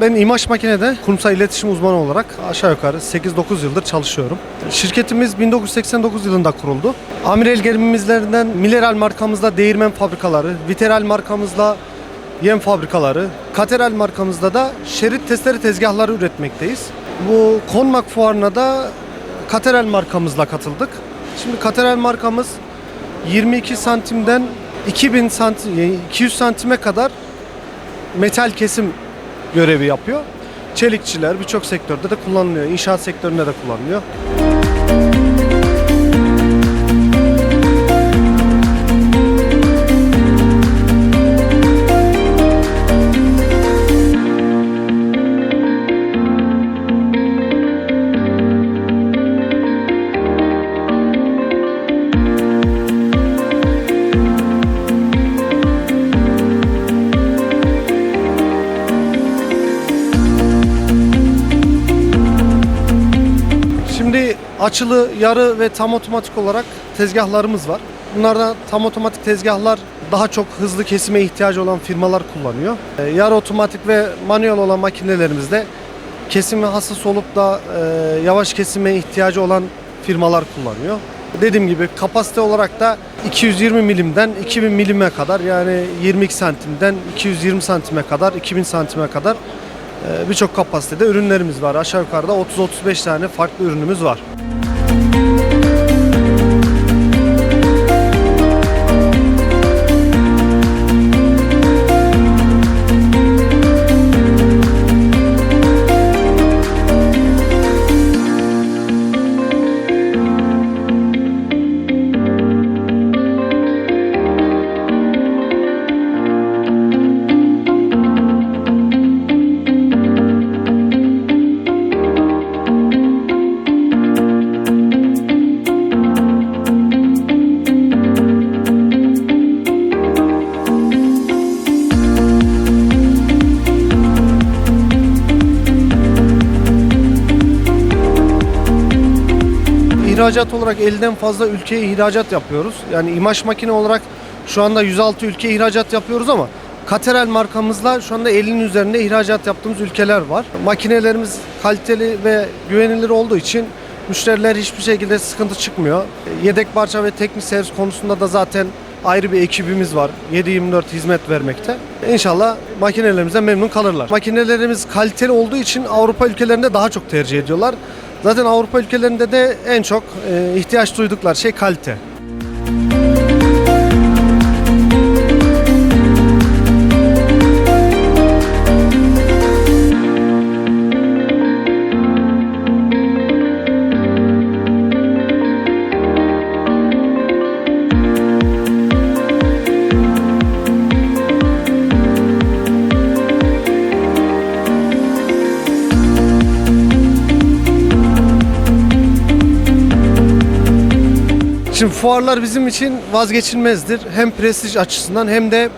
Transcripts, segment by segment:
Ben İmaş Makine'de kurumsal iletişim uzmanı olarak aşağı yukarı 8-9 yıldır çalışıyorum. Şirketimiz 1989 yılında kuruldu. Amirel gerimimizlerinden Mineral markamızda değirmen fabrikaları, Viteral markamızla yem fabrikaları, Kateral markamızda da şerit testleri tezgahları üretmekteyiz. Bu Konmak fuarına da Kateral markamızla katıldık. Şimdi Kateral markamız 22 santimden 2000 santim, 200 santime kadar metal kesim görevi yapıyor. Çelikçiler birçok sektörde de kullanılıyor. İnşaat sektöründe de kullanılıyor. Açılı, yarı ve tam otomatik olarak tezgahlarımız var. Bunlarda tam otomatik tezgahlar daha çok hızlı kesime ihtiyacı olan firmalar kullanıyor. Ee, Yarı otomatik ve manuel olan makinelerimizde kesime hassas olup da e, yavaş kesime ihtiyacı olan firmalar kullanıyor. Dediğim gibi kapasite olarak da 220 milimden 2000 milime kadar yani 22 santimden 220 santime kadar 2000 santime kadar ee, birçok kapasitede ürünlerimiz var. Aşağı yukarıda 30-35 tane farklı ürünümüz var. İhracat olarak elden fazla ülkeye ihracat yapıyoruz. Yani İmaş makine olarak şu anda 106 ülkeye ihracat yapıyoruz ama Kateral markamızla şu anda 50'nin üzerinde ihracat yaptığımız ülkeler var. Makinelerimiz kaliteli ve güvenilir olduğu için müşteriler hiçbir şekilde sıkıntı çıkmıyor. Yedek parça ve teknik servis konusunda da zaten ayrı bir ekibimiz var. 7-24 hizmet vermekte. İnşallah makinelerimize memnun kalırlar. Makinelerimiz kaliteli olduğu için Avrupa ülkelerinde daha çok tercih ediyorlar. Zaten Avrupa ülkelerinde de en çok e, ihtiyaç duydukları şey kalite. Şimdi fuarlar bizim için vazgeçilmezdir. Hem prestij açısından hem de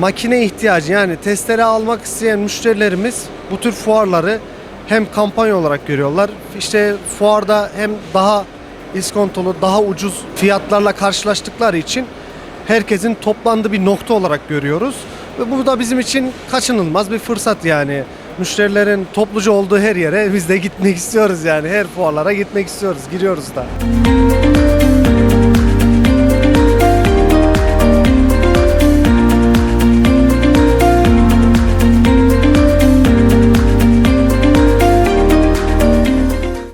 makine ihtiyacı yani testere almak isteyen müşterilerimiz bu tür fuarları hem kampanya olarak görüyorlar. İşte fuarda hem daha iskontolu, daha ucuz fiyatlarla karşılaştıkları için herkesin toplandığı bir nokta olarak görüyoruz. Ve bu da bizim için kaçınılmaz bir fırsat yani. Müşterilerin topluca olduğu her yere biz de gitmek istiyoruz yani. Her fuarlara gitmek istiyoruz, giriyoruz da.